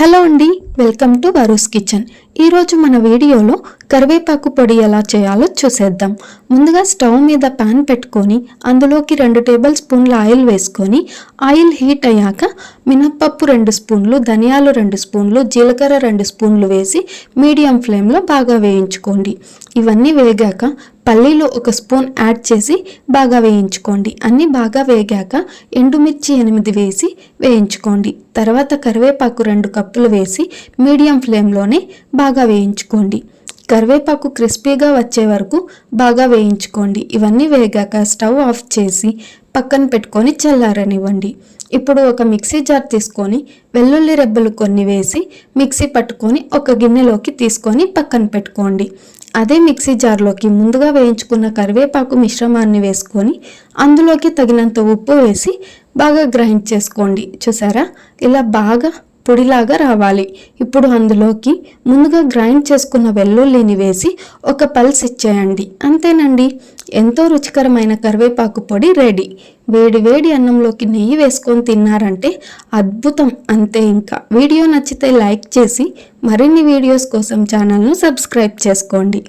Hello అండి welcome to వరూస్ kitchen. ఈరోజు మన వీడియోలో కరివేపాకు పొడి ఎలా చేయాలో చూసేద్దాం. ముందుగా స్టవ్ మీద పాన్ పెట్టుకొని అందులోకి రెండు టేబుల్ స్పూన్ల ఆయిల్ వేసుకొని ఆయిల్ హీట్ అయ్యాక మినప్పప్పు రెండు స్పూన్లు ధనియాలు రెండు స్పూన్లు జీలకర్ర రెండు స్పూన్లు వేసి మీడియం ఫ్లేమ్లో బాగా వేయించుకోండి. ఇవన్నీ వేగాక పల్లీలు ఒక స్పూన్ యాడ్ చేసి బాగా వేయించుకోండి. అన్నీ బాగా వేగాక ఎండుమిర్చి ఎనిమిది వేసి వేయించుకోండి. తర్వాత కరివేపాకు రెండు కప్పులు వేసి మీడియం ఫ్లేమ్లోనే బాగా బాగా వేయించుకోండి. కరివేపాకు క్రిస్పీగా వచ్చే వరకు బాగా వేయించుకోండి. ఇవన్నీ వేగాక స్టవ్ ఆఫ్ చేసి పక్కన పెట్టుకొని చల్లారనివ్వండి. ఇప్పుడు ఒక మిక్సీ జార్ తీసుకొని వెల్లుల్లి రెబ్బలు కొన్ని వేసి మిక్సీ పట్టుకొని ఒక గిన్నెలోకి తీసుకొని పక్కన పెట్టుకోండి. అదే మిక్సీ జార్లోకి ముందుగా వేయించుకున్న కరివేపాకు మిశ్రమాన్ని వేసుకొని అందులోకి తగినంత ఉప్పు వేసి బాగా గ్రైండ్ చేసుకోండి. చూసారా? ఇలా బాగా పొడిలాగా రావాలి. ఇప్పుడు అందులోకి ముందుగా గ్రైండ్ చేసుకున్న వెల్లుల్లిని వేసి ఒక పల్స్ ఇచ్చేయండి. అంతేనండి. ఎంతో రుచికరమైన కరివేపాకు పొడి రెడీ. వేడి వేడి అన్నంలోకి నెయ్యి వేసుకొని తిన్నారంటే అద్భుతం అంతే ఇంకా. వీడియో నచ్చితే లైక్ చేసి మరిన్ని వీడియోస్ కోసం ఛానల్ను సబ్స్క్రైబ్ చేసుకోండి.